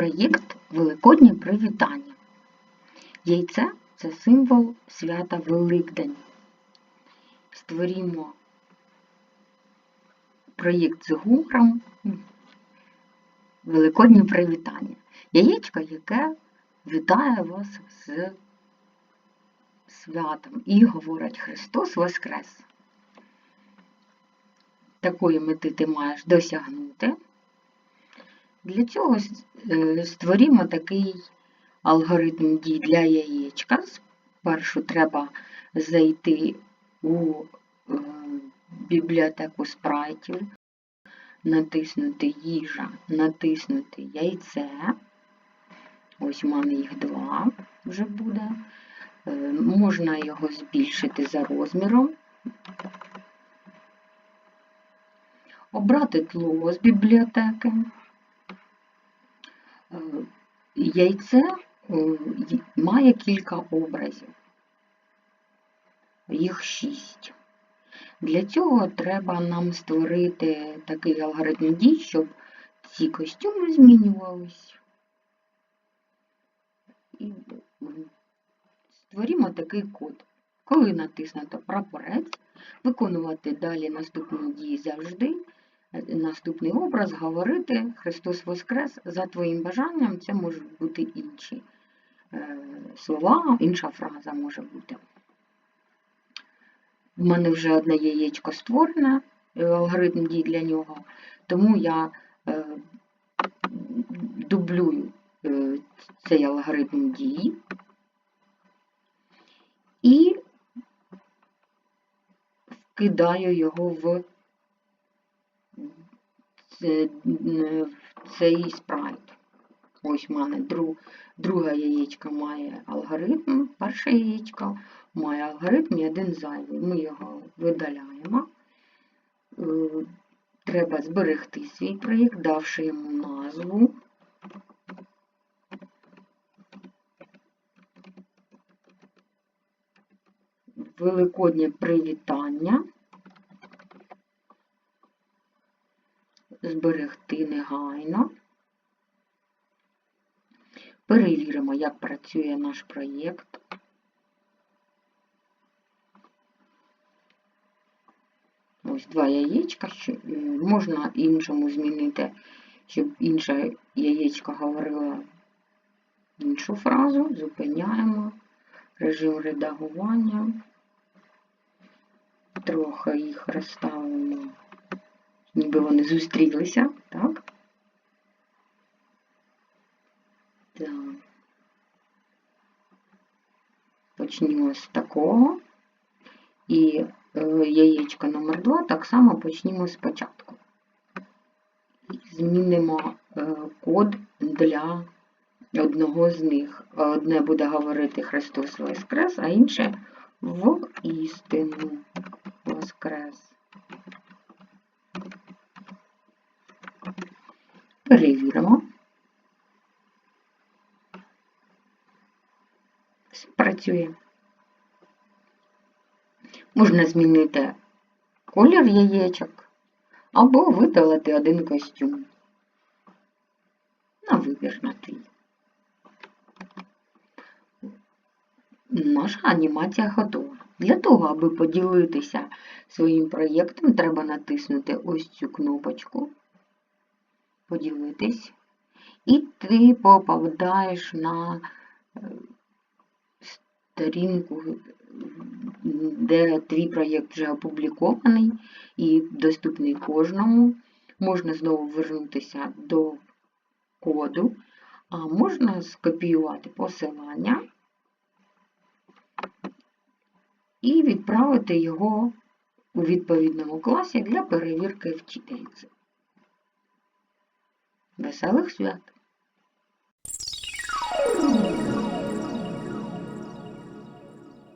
Проєкт Великоднє привітання. Яйце це символ свята Великдень. Створімо проєкт з гумором Великоднє привітання. Яєчко, яке вітає вас з святом і говорить Христос Воскрес. Такої мети ти маєш досягнути. Для цього е, створімо такий алгоритм дій для яєчка. Спершу треба зайти у е, бібліотеку спрайтів, натиснути їжа, натиснути яйце. Ось у мене їх два вже буде. Е, можна його збільшити за розміром. Обрати тло з бібліотеки. Е, яйце е, має кілька образів, їх шість. Для цього треба нам створити такий алгоритм дій, щоб ці костюми змінювались. І створімо такий код. Коли натиснуто прапорець, виконувати далі наступні дії завжди наступний образ говорити Христос Воскрес за твоїм бажанням, це можуть бути інші е, слова, інша фраза може бути. У мене вже одне яєчко створене, е, алгоритм дій для нього, тому я е, дублюю цей алгоритм дій і вкидаю його в цей спрайт. Ось в мене друг, друга яєчка має алгоритм, перше яєчко має алгоритм і один зайвий. Ми його видаляємо. Е, треба зберегти свій проєкт, давши йому назву. Великоднє привітання. Зберегти негайно. Перевіримо, як працює наш проєкт. Ось два яєчка, можна іншому змінити, щоб інше яєчко говорило іншу фразу. Зупиняємо режим редагування, трохи їх розставимо ніби вони зустрілися, так? Так. Почнімо з такого. І е, яєчко номер 2 так само почнімо спочатку. Змінимо е, код для одного з них. Одне буде говорити Христос Воскрес, а інше в істину Воскрес. Перевіримо. Працює. Можна змінити колір яєчок або видалити один костюм. На вибір на твій. Наша анімація готова. Для того, аби поділитися своїм проєктом, треба натиснути ось цю кнопочку поділитись, і ти попадаєш на е, сторінку, де твій проєкт вже опублікований і доступний кожному. Можна знову вернутися до коду, а можна скопіювати посилання і відправити його у відповідному класі для перевірки вчительців. Веселих свят!